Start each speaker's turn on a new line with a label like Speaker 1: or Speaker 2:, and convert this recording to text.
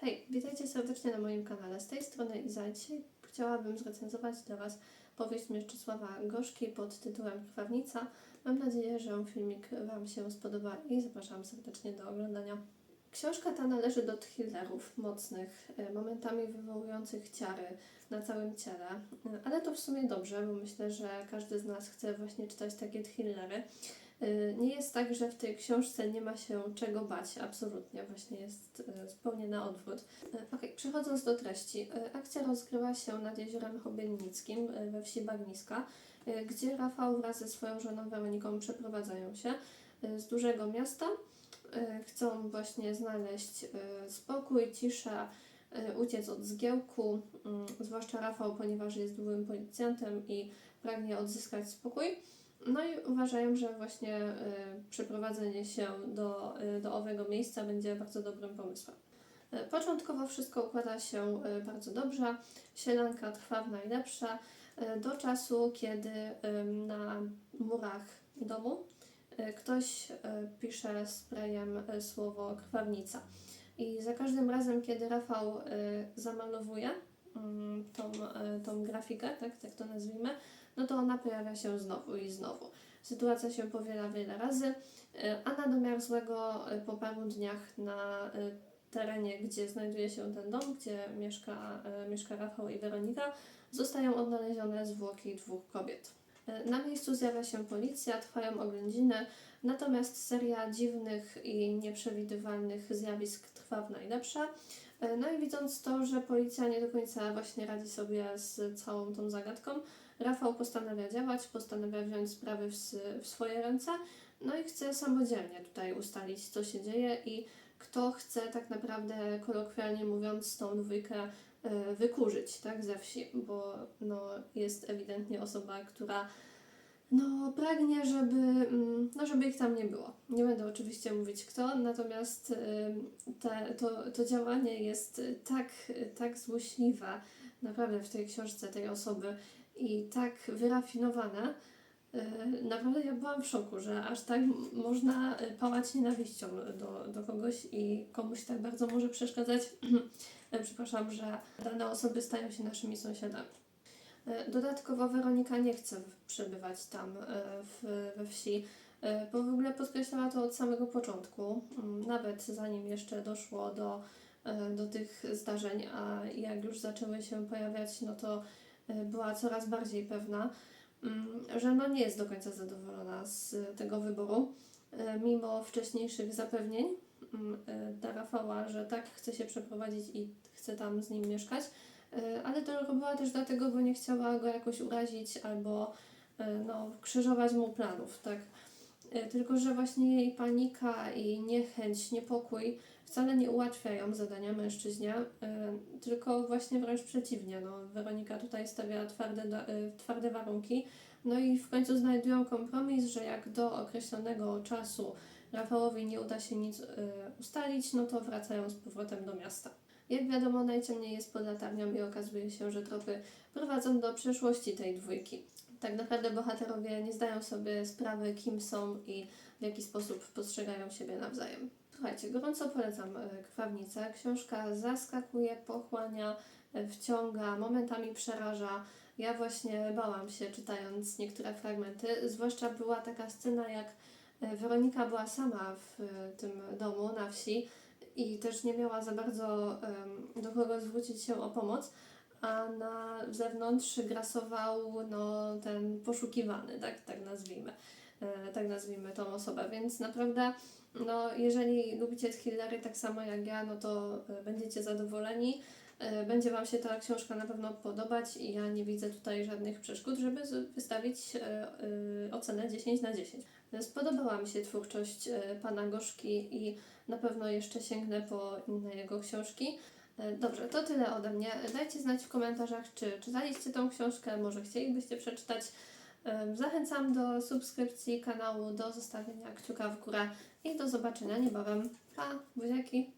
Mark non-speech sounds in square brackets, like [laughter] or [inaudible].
Speaker 1: Hej, witajcie serdecznie na moim kanale. Z tej strony Iza. Dzisiaj chciałabym zrecenzować dla Was powieść Mieczysława Gorzki pod tytułem Krwawnica. Mam nadzieję, że filmik Wam się spodoba i zapraszam serdecznie do oglądania. Książka ta należy do thrillerów mocnych, e, momentami wywołujących ciary na całym ciele, E, ale to w sumie dobrze, bo myślę, że każdy z nas chce właśnie czytać takie thrillery. Y, Nie jest tak, że w tej książce nie ma się czego bać, absolutnie, właśnie jest y, zupełnie na odwrót. Y, Okej, przechodząc do treści. Akcja rozgrywa się nad jeziorem Chobielnickim y, we wsi Bagniska, gdzie Rafał wraz ze swoją żoną Weroniką przeprowadzają się z dużego miasta. Chcą właśnie znaleźć spokój, ciszę, uciec od zgiełku, mm, zwłaszcza Rafał, ponieważ jest byłym policjantem i pragnie odzyskać spokój. No i uważają, że właśnie y, przeprowadzenie się do, y, do owego miejsca będzie bardzo dobrym pomysłem. Y, Początkowo wszystko układa się bardzo dobrze. Sielanka trwa w najlepsze do czasu, kiedy na murach domu ktoś pisze sprayem słowo krwawnica. I za każdym razem, kiedy Rafał zamalowuje tą, y, tą grafikę, tak, tak to nazwijmy, no to ona pojawia się znowu i znowu. Sytuacja się powiela wiele razy, y, a na domiar złego y, po paru dniach na terenie, gdzie znajduje się ten dom, gdzie mieszka, mieszka Rafał i Weronika, zostają odnalezione zwłoki dwóch kobiet. Y, Na miejscu zjawia się policja, trwają oględziny, natomiast seria dziwnych i nieprzewidywalnych zjawisk trwa w najlepsze. Y, No i widząc to, że policja nie do końca właśnie radzi sobie z całą tą zagadką, Rafał postanawia działać, postanawia wziąć sprawy w, w swoje ręce, no i chce samodzielnie tutaj ustalić, co się dzieje i kto chce tak naprawdę, kolokwialnie mówiąc, tą dwójkę e, wykurzyć, tak, ze wsi, bo no, jest ewidentnie osoba, która no, pragnie, żeby, mm, no, żeby ich tam nie było. Nie będę oczywiście mówić kto, natomiast ym, te, to, to działanie jest tak, tak złośliwe naprawdę w tej książce tej osoby i tak wyrafinowane. y, Naprawdę ja byłam w szoku, że aż tak można pałać nienawiścią do, do kogoś i komuś tak bardzo może przeszkadzać, e, [clears throat] przepraszam, że dane osoby stają się naszymi sąsiadami. E, Dodatkowo Weronika nie chce przebywać tam e, w, we wsi, e, bo w ogóle podkreślała to od samego początku, mm, nawet zanim jeszcze doszło do, e, do tych zdarzeń, a jak już zaczęły się pojawiać, no to e, była coraz bardziej pewna, mm, że no nie jest do końca zadowolona z tego wyboru, e, mimo wcześniejszych zapewnień e, dla Rafała, że tak chce się przeprowadzić i chce tam z nim mieszkać. E, ale to robiła też dlatego, bo nie chciała go jakoś urazić albo e, no, krzyżować mu planów, tak. E, Tylko, że właśnie jej panika i niechęć, niepokój wcale nie ułatwiają zadania mężczyźnie, e, tylko właśnie wręcz przeciwnie. No, Weronika tutaj stawia twarde, e, twarde warunki, no i w końcu znajdują kompromis, że jak do określonego czasu Rafałowi nie uda się nic e, ustalić, no to wracają z powrotem do miasta. Jak wiadomo, najciemniej jest pod latarnią i okazuje się, że tropy prowadzą do przeszłości tej dwójki. Tak naprawdę bohaterowie nie zdają sobie sprawy, kim są i w jaki sposób postrzegają siebie nawzajem. Słuchajcie, gorąco polecam e, Krwawnicę. Książka zaskakuje, pochłania, e, wciąga, momentami przeraża. Ja właśnie bałam się czytając niektóre fragmenty, zwłaszcza była taka scena, jak Weronika była sama w e, tym domu na wsi i też nie miała za bardzo do kogo zwrócić się o pomoc, a na zewnątrz grasował no, ten poszukiwany, tak, tak nazwijmy, e, tak nazwijmy tą osobę, więc naprawdę no, jeżeli lubicie thrillery tak samo jak ja, no to e, będziecie zadowoleni. E, Będzie Wam się ta książka na pewno podobać i ja nie widzę tutaj żadnych przeszkód, żeby wystawić e, e, ocenę 10 na 10. Spodobała mi się twórczość e, pana Gorzki i na pewno jeszcze sięgnę po inne jego książki. E, Dobrze, to tyle ode mnie. Dajcie znać w komentarzach, czy czytaliście tą książkę, może chcielibyście przeczytać. Em, Zachęcam do subskrypcji kanału, do zostawienia kciuka w górę i do zobaczenia niebawem. Pa, buziaki!